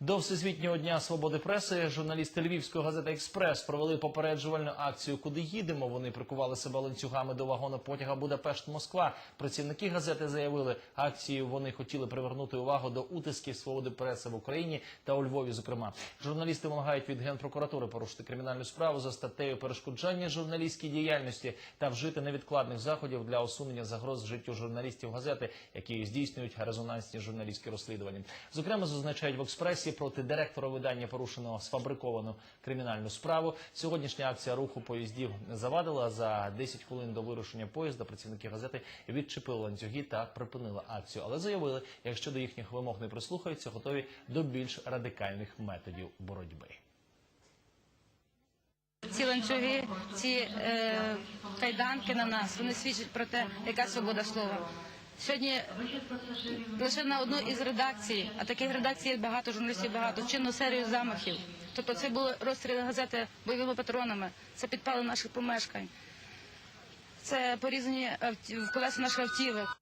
До Всесвітнього дня свободи преси журналісти львівської газети Експрес провели попереджувальну акцію. Куди їдемо? Вони прикували себе ланцюгами до вагону потяга Будапешт-Москва. Працівники газети заявили, акцію вони хотіли привернути увагу до утисків свободи преси в Україні та у Львові. Зокрема, журналісти вимагають від генпрокуратури порушити кримінальну справу за статтею перешкоджання журналістській діяльності та вжити невідкладних заходів для усунення загроз життю журналістів газети, які здійснюють резонансні журналістські розслідування. Зокрема, зазначають в експресі проти директора видання порушеного сфабриковану кримінальну справу. Сьогоднішня акція руху поїздів завадила. За 10 хвилин до вирушення поїзда працівники газети відчепили ланцюги та припинили акцію. Але заявили, якщо до їхніх вимог не прислухаються, готові до більш радикальних методів боротьби. Ці ланцюги, ці е, кайданки на нас, вони свідчать про те, яка свобода слова. Сьогодні лише на одну із редакцій, а таких редакцій є багато, журналістів багато, чинну серію замахів. Тобто це були розстріли газети бойовими патронами, це підпали наших помешкань, це порізані в колеса наших автівок.